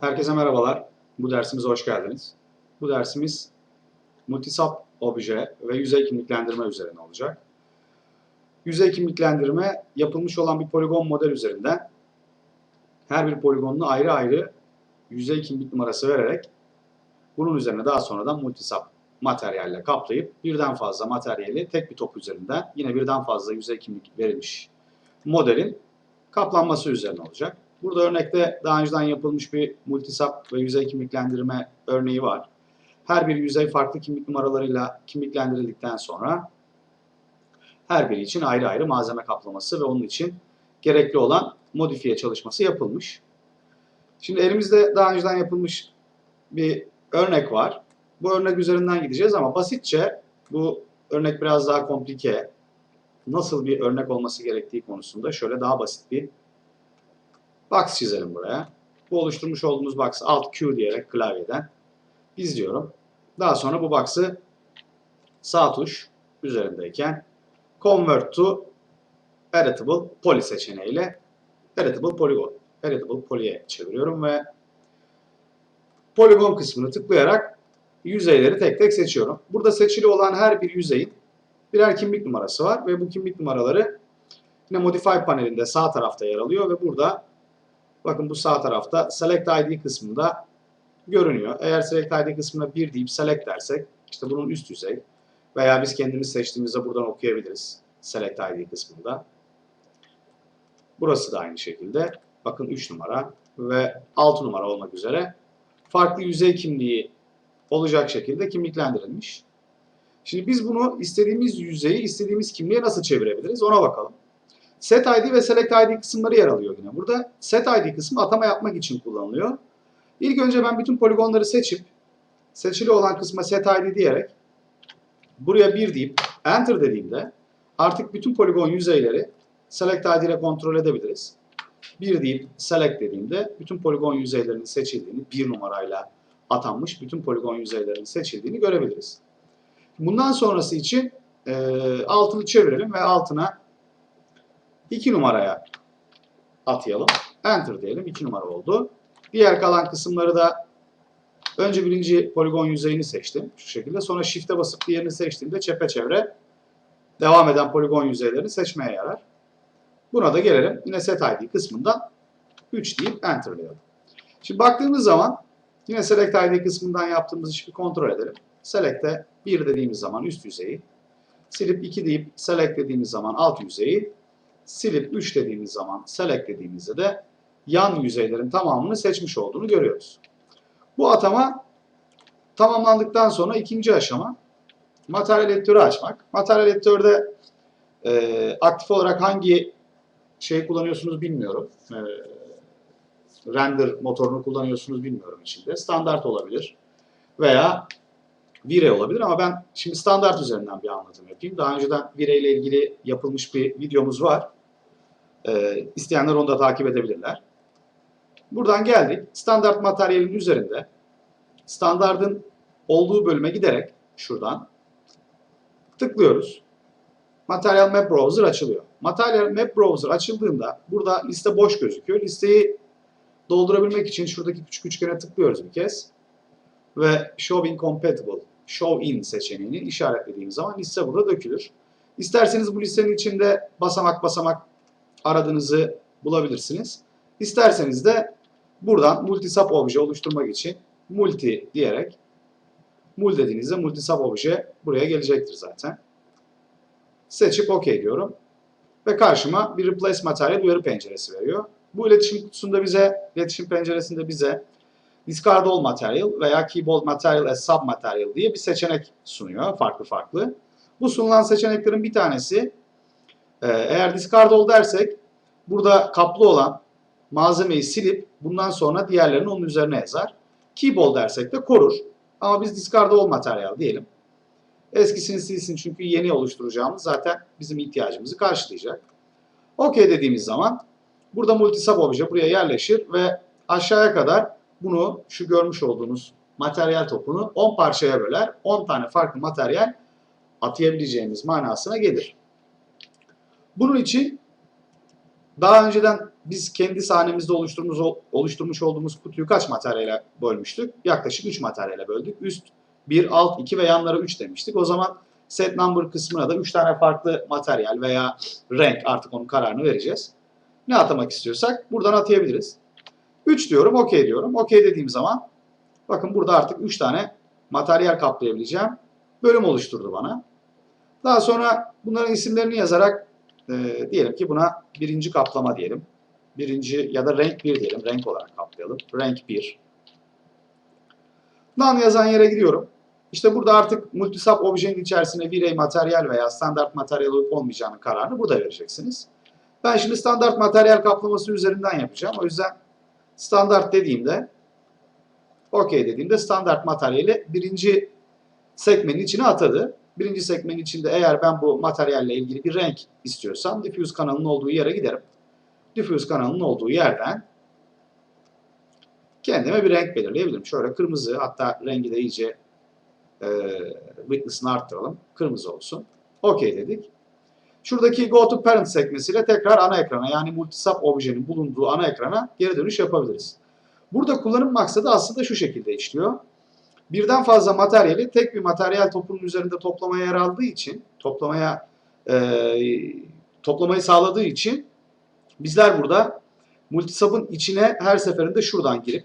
Herkese merhabalar. Bu dersimize hoş geldiniz. Bu dersimiz multisap obje ve yüzey kimliklendirme üzerine olacak. Yüzey kimliklendirme yapılmış olan bir poligon model üzerinden her bir poligonunu ayrı ayrı yüzey kimlik numarası vererek bunun üzerine daha sonradan multisap materyalle kaplayıp birden fazla materyali tek bir top üzerinden yine birden fazla yüzey kimlik verilmiş modelin kaplanması üzerine olacak. Burada örnekte daha önceden yapılmış bir multisap ve yüzey kimliklendirme örneği var. Her bir yüzey farklı kimlik numaralarıyla kimliklendirildikten sonra her biri için ayrı ayrı malzeme kaplaması ve onun için gerekli olan modifiye çalışması yapılmış. Şimdi elimizde daha önceden yapılmış bir örnek var. Bu örnek üzerinden gideceğiz ama basitçe bu örnek biraz daha komplike. Nasıl bir örnek olması gerektiği konusunda şöyle daha basit bir box çizelim buraya. Bu oluşturmuş olduğumuz box Alt Q diyerek klavyeden izliyorum. Daha sonra bu box'ı sağ tuş üzerindeyken Convert to Editable Poly seçeneğiyle Editable Polygon, Editable Poly'e çeviriyorum ve poligon kısmını tıklayarak yüzeyleri tek tek seçiyorum. Burada seçili olan her bir yüzeyin birer kimlik numarası var ve bu kimlik numaraları yine Modify panelinde sağ tarafta yer alıyor ve burada bakın bu sağ tarafta Select ID kısmında görünüyor. Eğer Select ID kısmına 1 deyip Select dersek işte bunun üst yüzey veya biz kendimiz seçtiğimizde buradan okuyabiliriz Select ID kısmında. Burası da aynı şekilde. Bakın 3 numara ve 6 numara olmak üzere farklı yüzey kimliği olacak şekilde kimliklendirilmiş. Şimdi biz bunu istediğimiz yüzeyi istediğimiz kimliğe nasıl çevirebiliriz ona bakalım. Set ID ve Select ID kısımları yer alıyor yine. Burada Set ID kısmı atama yapmak için kullanılıyor. İlk önce ben bütün poligonları seçip seçili olan kısma Set ID diyerek buraya 1 deyip Enter dediğimde artık bütün poligon yüzeyleri Select ID ile kontrol edebiliriz. 1 deyip Select dediğimde bütün poligon yüzeylerinin seçildiğini, bir numarayla atanmış bütün poligon yüzeylerinin seçildiğini görebiliriz. Bundan sonrası için e, altını çevirelim ve altına 2 numaraya atayalım. Enter diyelim. 2 numara oldu. Diğer kalan kısımları da önce birinci poligon yüzeyini seçtim. Şu şekilde. Sonra Shift'e basıp diğerini seçtiğimde çepeçevre devam eden poligon yüzeylerini seçmeye yarar. Buna da gelelim. Yine Set ID kısmından 3 deyip Enter'layalım. Şimdi baktığımız zaman yine Select ID kısmından yaptığımız işi bir kontrol edelim. Select'e 1 dediğimiz zaman üst yüzeyi, silip 2 deyip Select dediğimiz zaman alt yüzeyi, silip 3 dediğimiz zaman Select dediğimizde de yan yüzeylerin tamamını seçmiş olduğunu görüyoruz. Bu atama tamamlandıktan sonra ikinci aşama materyal editörü açmak. Materyal editörde e, aktif olarak hangi şey kullanıyorsunuz bilmiyorum. E, render motorunu kullanıyorsunuz bilmiyorum içinde. Standart olabilir veya Vire olabilir ama ben şimdi standart üzerinden bir anlatım yapayım. Daha önceden Vire ile ilgili yapılmış bir videomuz var. Ee, isteyenler onu da takip edebilirler. Buradan geldik. Standart materyalin üzerinde standartın olduğu bölüme giderek şuradan tıklıyoruz. Material Map Browser açılıyor. Material Map Browser açıldığında burada liste boş gözüküyor. Listeyi doldurabilmek için şuradaki küçük üçgene tıklıyoruz bir kez. Ve Show Incompatible, Show In seçeneğini işaretlediğimiz zaman liste burada dökülür. İsterseniz bu listenin içinde basamak basamak aradığınızı bulabilirsiniz. İsterseniz de buradan multisap obje oluşturmak için multi diyerek mul dediğinizde multisap obje buraya gelecektir zaten. Seçip OK diyorum. Ve karşıma bir Replace Material uyarı penceresi veriyor. Bu iletişim kutusunda bize, iletişim penceresinde bize Discard All Material veya All Material as Submaterial diye bir seçenek sunuyor farklı farklı. Bu sunulan seçeneklerin bir tanesi e, eğer Discard All dersek burada kaplı olan malzemeyi silip bundan sonra diğerlerini onun üzerine yazar. Keep All dersek de korur. Ama biz Discard All Material diyelim. Eskisini silsin çünkü yeni oluşturacağımız zaten bizim ihtiyacımızı karşılayacak. OK dediğimiz zaman burada multisub obje buraya yerleşir ve aşağıya kadar bunu şu görmüş olduğunuz materyal topunu 10 parçaya böler. 10 tane farklı materyal atayabileceğimiz manasına gelir. Bunun için daha önceden biz kendi sahnemizde oluşturmuş, oluşturmuş olduğumuz kutuyu kaç materyale bölmüştük? Yaklaşık 3 materyale böldük. Üst 1, alt 2 ve yanlara 3 demiştik. O zaman set number kısmına da 3 tane farklı materyal veya renk artık onun kararını vereceğiz. Ne atamak istiyorsak buradan atayabiliriz. 3 diyorum, okey diyorum. Okey dediğim zaman bakın burada artık 3 tane materyal kaplayabileceğim bölüm oluşturdu bana. Daha sonra bunların isimlerini yazarak e, diyelim ki buna birinci kaplama diyelim. Birinci ya da renk 1 diyelim. Renk olarak kaplayalım. Renk 1. None yazan yere gidiyorum. İşte burada artık multisub objenin içerisine V-Ray materyal veya standart materyal olup olmayacağının kararını burada vereceksiniz. Ben şimdi standart materyal kaplaması üzerinden yapacağım. O yüzden standart dediğimde OK dediğimde standart materyali birinci sekmenin içine atadı. Birinci sekmenin içinde eğer ben bu materyalle ilgili bir renk istiyorsam diffuse kanalının olduğu yere giderim. Diffuse kanalının olduğu yerden kendime bir renk belirleyebilirim. Şöyle kırmızı hatta rengi de iyice e, witness'ını arttıralım. Kırmızı olsun. OK dedik. Şuradaki Go to Parent sekmesiyle tekrar ana ekrana yani multisub objenin bulunduğu ana ekrana geri dönüş yapabiliriz. Burada kullanım maksadı aslında şu şekilde işliyor. Birden fazla materyali tek bir materyal topunun üzerinde toplamaya yer aldığı için, toplamaya e, toplamayı sağladığı için bizler burada multisub'ın içine her seferinde şuradan girip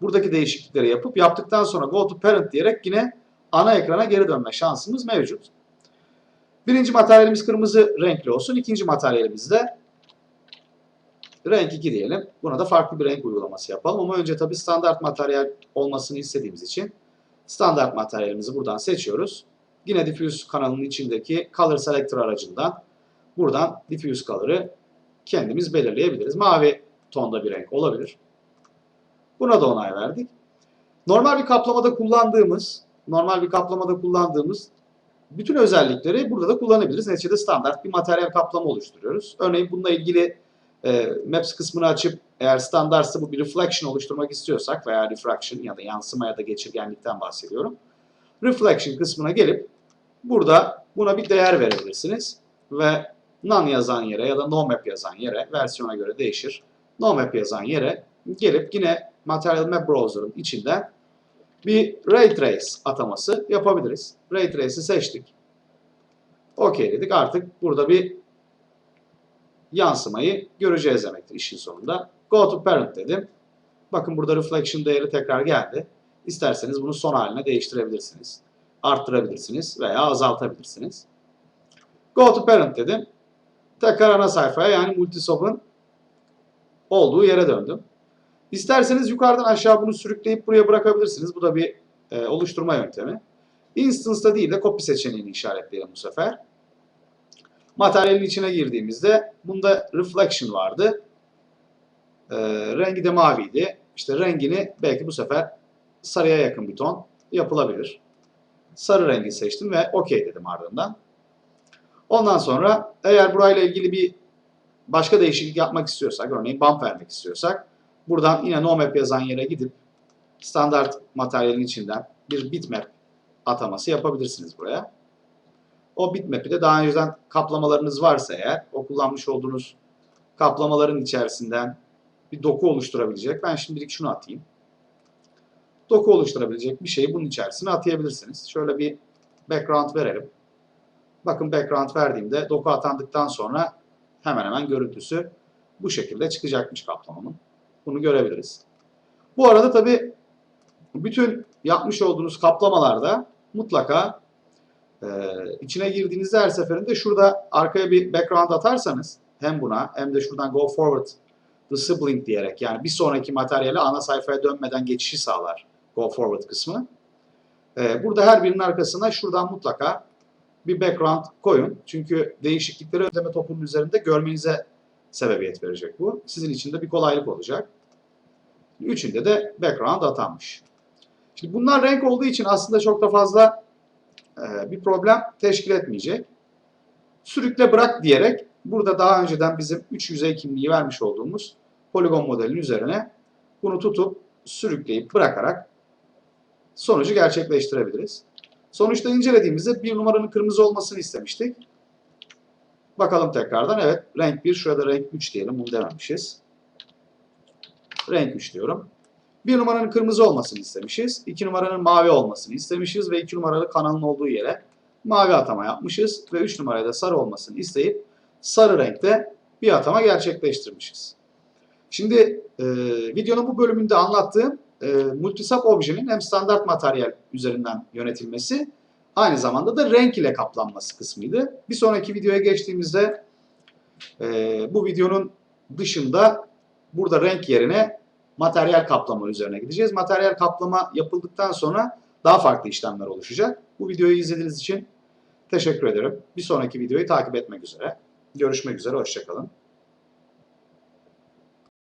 buradaki değişiklikleri yapıp yaptıktan sonra go to parent diyerek yine ana ekrana geri dönme şansımız mevcut. Birinci materyalimiz kırmızı renkli olsun. İkinci materyalimiz de renk 2 diyelim. Buna da farklı bir renk uygulaması yapalım. Ama önce tabii standart materyal olmasını istediğimiz için standart materyalimizi buradan seçiyoruz. Yine diffuse kanalının içindeki color selector aracından buradan diffuse color'ı kendimiz belirleyebiliriz. Mavi tonda bir renk olabilir. Buna da onay verdik. Normal bir kaplamada kullandığımız, normal bir kaplamada kullandığımız bütün özellikleri burada da kullanabiliriz. Neticede standart bir materyal kaplama oluşturuyoruz. Örneğin bununla ilgili e, Maps kısmını açıp eğer standartsa bu bir reflection oluşturmak istiyorsak veya refraction ya da yansıma ya da geçirgenlikten bahsediyorum. Reflection kısmına gelip burada buna bir değer verebilirsiniz ve none yazan yere ya da no map yazan yere versiyona göre değişir. No map yazan yere gelip yine Material Map Browser'ın içinden bir Ray Trace ataması yapabiliriz. Ray Trace'i seçtik. OK dedik. Artık burada bir yansımayı göreceğiz demektir işin sonunda. Go to Parent dedim. Bakın burada Reflection değeri tekrar geldi. İsterseniz bunu son haline değiştirebilirsiniz. Arttırabilirsiniz veya azaltabilirsiniz. Go to Parent dedim. Tekrar ana sayfaya yani Multisob'un olduğu yere döndüm. İsterseniz yukarıdan aşağı bunu sürükleyip buraya bırakabilirsiniz. Bu da bir e, oluşturma yöntemi. Instance'da değil de copy seçeneğini işaretleyelim bu sefer. Materyalin içine girdiğimizde bunda reflection vardı. E, rengi de maviydi. İşte rengini belki bu sefer sarıya yakın bir ton yapılabilir. Sarı rengi seçtim ve OK dedim ardından. Ondan sonra eğer burayla ilgili bir başka değişiklik yapmak istiyorsak, örneğin bump vermek istiyorsak Buradan yine nomap yazan yere gidip standart materyalin içinden bir bitmap ataması yapabilirsiniz buraya. O bitmap'i de daha önceden kaplamalarınız varsa eğer o kullanmış olduğunuz kaplamaların içerisinden bir doku oluşturabilecek. Ben şimdilik şunu atayım. Doku oluşturabilecek bir şeyi bunun içerisine atayabilirsiniz. Şöyle bir background verelim. Bakın background verdiğimde doku atandıktan sonra hemen hemen görüntüsü bu şekilde çıkacakmış kaplamamın. Bunu görebiliriz. Bu arada tabi bütün yapmış olduğunuz kaplamalarda mutlaka e, içine girdiğinizde her seferinde şurada arkaya bir background atarsanız hem buna hem de şuradan go forward the sibling diyerek yani bir sonraki materyale ana sayfaya dönmeden geçişi sağlar go forward kısmı. E, burada her birinin arkasına şuradan mutlaka bir background koyun. Çünkü değişiklikleri ödeme topunun üzerinde görmenize sebebiyet verecek bu. Sizin için de bir kolaylık olacak. Üçünde de background atanmış. Şimdi bunlar renk olduğu için aslında çok da fazla bir problem teşkil etmeyecek. Sürükle bırak diyerek burada daha önceden bizim 3 yüzey kimliği vermiş olduğumuz poligon modelin üzerine bunu tutup sürükleyip bırakarak sonucu gerçekleştirebiliriz. Sonuçta incelediğimizde bir numaranın kırmızı olmasını istemiştik. Bakalım tekrardan. Evet renk 1 şurada renk 3 diyelim. Bunu dememişiz. Renk 3 diyorum. 1 numaranın kırmızı olmasını istemişiz. 2 numaranın mavi olmasını istemişiz ve 2 numaralı kanalın olduğu yere mavi atama yapmışız ve 3 numaraya da sarı olmasını isteyip sarı renkte bir atama gerçekleştirmişiz. Şimdi e, videonun bu bölümünde anlattığım e, multisap objenin hem standart materyal üzerinden yönetilmesi aynı zamanda da renk ile kaplanması kısmıydı. Bir sonraki videoya geçtiğimizde e, bu videonun dışında burada renk yerine materyal kaplama üzerine gideceğiz. Materyal kaplama yapıldıktan sonra daha farklı işlemler oluşacak. Bu videoyu izlediğiniz için teşekkür ederim. Bir sonraki videoyu takip etmek üzere. Görüşmek üzere, hoşçakalın.